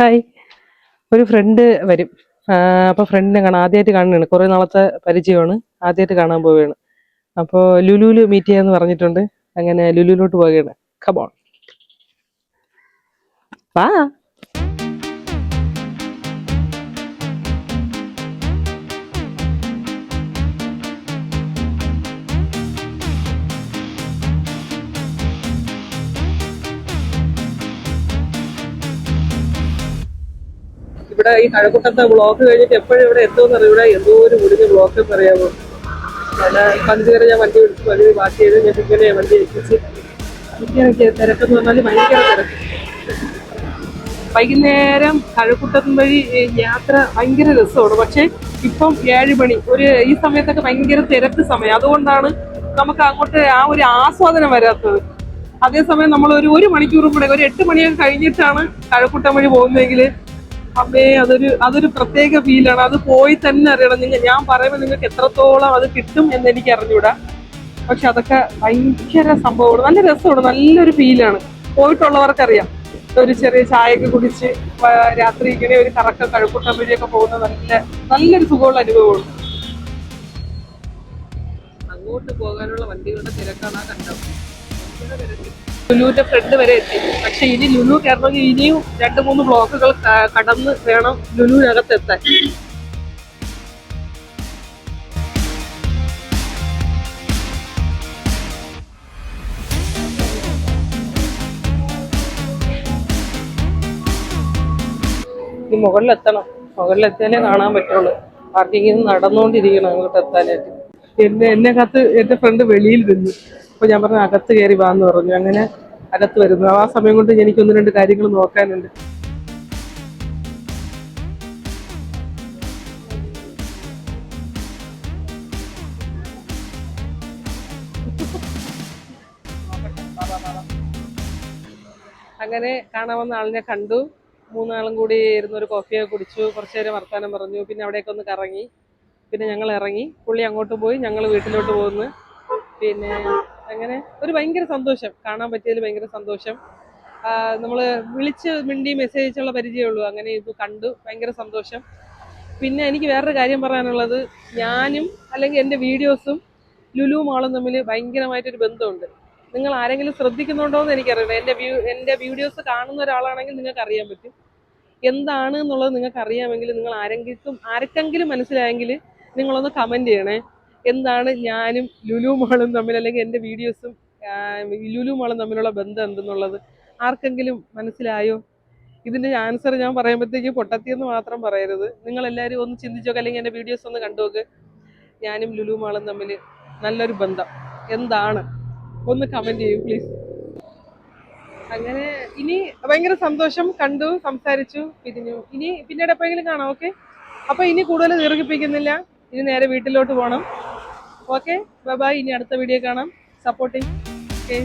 Hi. ഒരു front വരും. അപ്പോൾ ഫ്രണ്ടിനെ കാണാൻ ആദ്യമായിട്ട് കാണുകയാണ് കുറേ നാളത്തെ പരിചയമാണ്. ആദ്യമായിട്ട് കാണാൻ പോവുകയാണ്. അപ്പോൾ ലുലുവിൽ മീറ്റ് ചെയ്യാന്ന് പറഞ്ഞിട്ടുണ്ട്. അങ്ങനെ ലുലുവിലോട്ട് പോവുകയാണ്. കബോൺ വാ. ഇവിടെ ഈ കഴക്കൂട്ടത്തെ ബ്ലോക്ക് കഴിഞ്ഞിട്ട് എപ്പോഴും ഇവിടെ എത്തുമെന്ന് ഇവിടെ എന്തോ ഒരു മുടിഞ്ഞ ബ്ലോക്ക് എന്ന് അറിയാമോ ഞാൻ വണ്ടി വിളിച്ചു വലിയ ബാക്കി ചെയ്ത് ഞാൻ ഇങ്ങനെ വണ്ടി എത്തിച്ച് തിരക്കെന്ന് പറഞ്ഞാൽ ഭയങ്കര തിരക്ക്. വൈകുന്നേരം കഴക്കൂട്ടം വഴി യാത്ര ഭയങ്കര രസമാണ്. പക്ഷെ ഇപ്പം ഏഴ് മണി ഒരു ഈ സമയത്തൊക്കെ ഭയങ്കര തിരക്ക് സമയം. അതുകൊണ്ടാണ് നമുക്ക് അങ്ങോട്ട് ആ ഒരു ആസ്വാദനം വരാത്തത്. അതേസമയം നമ്മൾ ഒരു ഒരു മണിക്കൂറും കൂടെ ഒരു എട്ട് മണിയൊക്കെ കഴിഞ്ഞിട്ടാണ് കഴക്കൂട്ടം വഴി പോകുന്നതെങ്കിൽ അമ്മേ അതൊരു അതൊരു പ്രത്യേക ഫീലാണ് അത് പോയി തന്നെ അറിയണം. നിങ്ങൾ ഞാൻ പറയുമ്പോൾ നിങ്ങൾക്ക് എത്രത്തോളം അത് കിട്ടും എന്ന് എനിക്ക് അറിഞ്ഞൂടാ. പക്ഷെ അതൊക്കെ ഭയങ്കര സംഭവമാണ്. നല്ല രസമാണ്. നല്ലൊരു ഫീലാണ് പോയിട്ടുള്ളവർക്കറിയാം. ഒരു ചെറിയ ചായയൊക്കെ കുടിച്ച് രാത്രി ഇങ്ങനെ ഒരു കറക്ക കഴക്കൂട്ടം വഴിയൊക്കെ പോകുന്ന നല്ല നല്ലൊരു സുഖമുള്ള അനുഭവമാണ്. അങ്ങോട്ട് പോകാനുള്ള വണ്ടികളുടെ തിരക്കാണ് കണ്ടത്. ലുലുവിന്റെ ഫ്രണ്ട് വരെ എത്തി. പക്ഷെ ഇനി ലുലു കയറണമെങ്കിൽ ഇനിയും രണ്ട് മൂന്ന് ബ്ലോക്കുകൾ കടന്ന് വേണം ലുലുവിനകത്ത് എത്താൻ. ഇനി മുകളിലെത്തണം. മുകളിലെത്തിയാലേ കാണാൻ പറ്റുള്ളൂ. പാർക്കിങ്ങിൽ നിന്ന് നടന്നുകൊണ്ടിരിക്കണം അങ്ങോട്ട് എത്താനായിട്ട്. എന്നെ എന്നെ കത്ത് എന്റെ ഫ്രണ്ട് വെളിയിൽ നിന്നു. അപ്പൊ ഞാൻ പറഞ്ഞു അകത്ത് കയറി വാന്ന് പറഞ്ഞു. അങ്ങനെ അകത്ത് വരുന്നു. ആ സമയം കൊണ്ട് എനിക്ക് ഒന്ന് രണ്ട് കാര്യങ്ങൾ നോക്കാനുണ്ട്. അങ്ങനെ കാണാമെന്ന ആളിനെ കണ്ടു. മൂന്നാളും കൂടി ഇരുന്ന് ഒരു കോഫിയൊക്കെ കുടിച്ചു. കുറച്ചു നേരം വർത്താനം പറഞ്ഞു. പിന്നെ അവിടെയൊക്കെ ഒന്ന് കറങ്ങി. പിന്നെ ഞങ്ങൾ ഇറങ്ങി. പുള്ളി അങ്ങോട്ട് പോയി. ഞങ്ങൾ വീട്ടിലോട്ട് പോകുന്നു പിന്നെ അങ്ങനെ ഒരു ഭയങ്കര സന്തോഷം. കാണാൻ പറ്റിയതിൽ ഭയങ്കര സന്തോഷം. നമ്മൾ വിളിച്ച് മിണ്ടി മെസ്സേജ് അയച്ചുള്ള പരിചയമുള്ളൂ അങ്ങനെ ഇത് കണ്ടു. ഭയങ്കര സന്തോഷം. പിന്നെ എനിക്ക് വേറൊരു കാര്യം പറയാനുള്ളത്. ഞാനും അല്ലെങ്കിൽ എന്റെ വീഡിയോസും ലുലു മാളും തമ്മിൽ ഭയങ്കരമായിട്ടൊരു ബന്ധമുണ്ട്. നിങ്ങൾ ആരെങ്കിലും ശ്രദ്ധിക്കുന്നുണ്ടോ എന്ന് എനിക്കറിയില്ല. എന്റെ വ്യൂ എന്റെ വീഡിയോസ് കാണുന്ന ഒരാളാണെങ്കിൽ നിങ്ങൾക്ക് അറിയാൻ പറ്റും. എന്താണ് എന്നുള്ളത് നിങ്ങൾക്ക് അറിയാമെങ്കിൽ നിങ്ങൾ ആരെങ്കിലും ആർക്കെങ്കിലും മനസ്സിലായെങ്കിൽ നിങ്ങളൊന്ന് കമന്റ് ചെയ്യണേ. എന്താണ് ഞാനും ലുലു മോളും തമ്മിൽ അല്ലെങ്കിൽ എന്റെ വീഡിയോസും ലുലു മോളും തമ്മിലുള്ള ബന്ധം എന്തെന്നുള്ളത് ആർക്കെങ്കിലും മനസ്സിലായോ? ഇതിന്റെ ആൻസർ ഞാൻ പറയുമ്പോഴത്തേക്ക് പൊട്ടത്തിയെന്ന് മാത്രം പറയരുത്. നിങ്ങൾ എല്ലാവരും ഒന്ന് ചിന്തിച്ചോക്കെ അല്ലെങ്കിൽ എന്റെ വീഡിയോസ് ഒന്ന് കണ്ടുനോക്ക്. ഞാനും ലുലു മാളും തമ്മിൽ നല്ലൊരു ബന്ധം. എന്താണ്? ഒന്ന് കമന്റ് ചെയ്യൂ പ്ലീസ് അങ്ങനെ ഇനി ഭയങ്കര സന്തോഷം കണ്ടു സംസാരിച്ചു പിരിഞ്ഞു. ഇനി പിന്നീട് എപ്പോഴെങ്കിലും കാണാം ഓക്കെ അപ്പോൾ ഇനി കൂടുതൽ ദീർഘിപ്പിക്കുന്നില്ല. ഇനി നേരെ വീട്ടിലോട്ട് പോകണം. ഓക്കെ ബൈ ബൈ ഇനി അടുത്ത വീഡിയോ കാണാം. Supporting okay